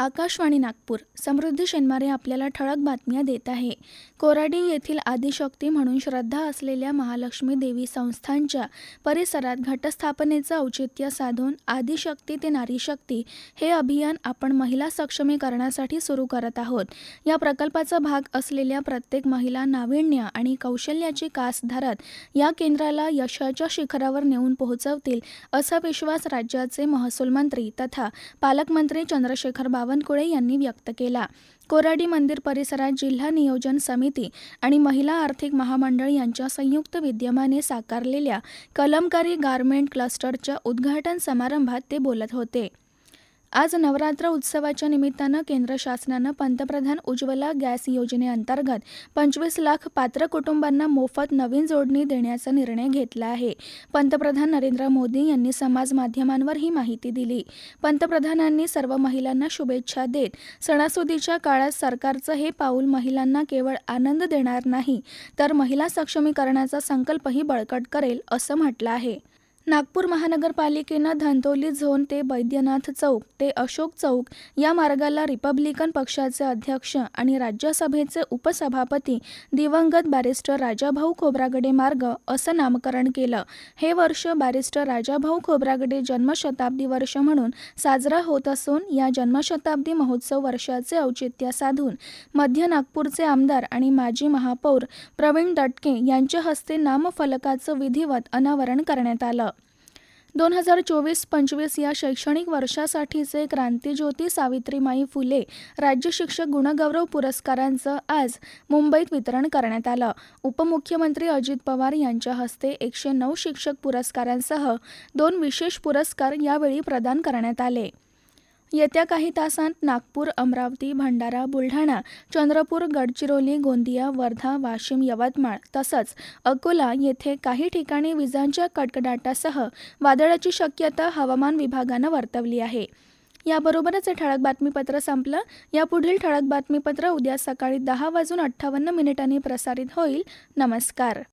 आकाशवाणी नागपूर. समृद्धी शेनमारे आपल्याला ठळक बातम्या देत आहे. कोराडी येथील आदिशक्ती म्हणून श्रद्धा असलेल्या महालक्ष्मी देवी संस्थांच्या परिसरात घटस्थापनेचं औचित्य साधून आदिशक्ती ते नारीशक्ती हे अभियान आपण महिला सक्षमीकरणासाठी सुरू करत आहोत. या प्रकल्पाचा भाग असलेल्या प्रत्येक महिला नाविन्य आणि कौशल्याची कास धरत या केंद्राला यशाच्या शिखरावर नेऊन पोहोचवतील असा विश्वास राज्याचे महसूल मंत्री तथा पालकमंत्री चंद्रशेखर बावनकुळे यांनी व्यक्त केला. कोराडी मंदिर परिसरात जिल्हा नियोजन समिती आणि महिला आर्थिक महामंडळ यांच्या संयुक्त विद्यमाने साकारलेल्या कलमकारी गारमेंट क्लस्टरच्या उद्घाटन समारंभात ते बोलत होते. आज नवरात्र उत्सवाच्या निमित्तानं केंद्र शासनानं पंतप्रधान उज्ज्वला गॅस योजनेअंतर्गत पंचवीस लाख पात्र कुटुंबांना मोफत नवीन जोडणी देण्याचा निर्णय घेतला आहे. पंतप्रधान नरेंद्र मोदी यांनी समाज माध्यमांवर ही माहिती दिली. पंतप्रधानांनी सर्व महिलांना शुभेच्छा देत सणासुदीच्या काळात सरकारचं हे पाऊल महिलांना केवळ आनंद देणार नाही तर महिला सक्षमीकरणाचा संकल्पही बळकट करेल असं म्हटलं आहे. नागपूर महानगरपालिकेनं धंतोली झोन ते बैद्यनाथ चौक ते अशोक चौक या मार्गाला रिपब्लिकन पक्षाचे अध्यक्ष आणि राज्यसभेचे उपसभापती दिवंगत बॅरिस्टर राजाभाऊ खोब्रागडे मार्ग असं नामकरण केलं. हे वर्ष बॅरिस्टर राजाभाऊ खोब्रागडे जन्मशताब्दी वर्ष म्हणून साजरा होत असून या जन्मशताब्दी महोत्सव वर्षाचे औचित्य साधून मध्य नागपूरचे आमदार आणि माजी महापौर प्रवीण दटके यांच्या हस्ते नामफलकाचं विधिवत अनावरण करण्यात आलं. दोन हजार चोवीस पंचवीस या शैक्षणिक वर्षासाठीचे क्रांतीज्योती सावित्रीमाई फुले राज्य शिक्षक गुणगौरव पुरस्कारांचं आज मुंबईत वितरण करण्यात आलं. उपमुख्यमंत्री अजित पवार यांच्या हस्ते एकशे नऊ शिक्षक पुरस्कारांसह दोन विशेष पुरस्कार यावेळी प्रदान करण्यात आले. येत्या काही तासांत नागपूर अमरावती भंडारा बुलढाणा चंद्रपूर गडचिरोली गोंदिया वर्धा वाशिम यवतमाळ तसंच अकोला येथे काही ठिकाणी विजांच्या कडकडाटासह वादळाची शक्यता हवामान विभागानं वर्तवली आहे. याबरोबरच हे ठळक बातमीपत्र संपलं. यापुढील ठळक बातमीपत्र उद्या सकाळी दहा वाजून अठ्ठावन्न मिनिटांनी प्रसारित होईल. नमस्कार.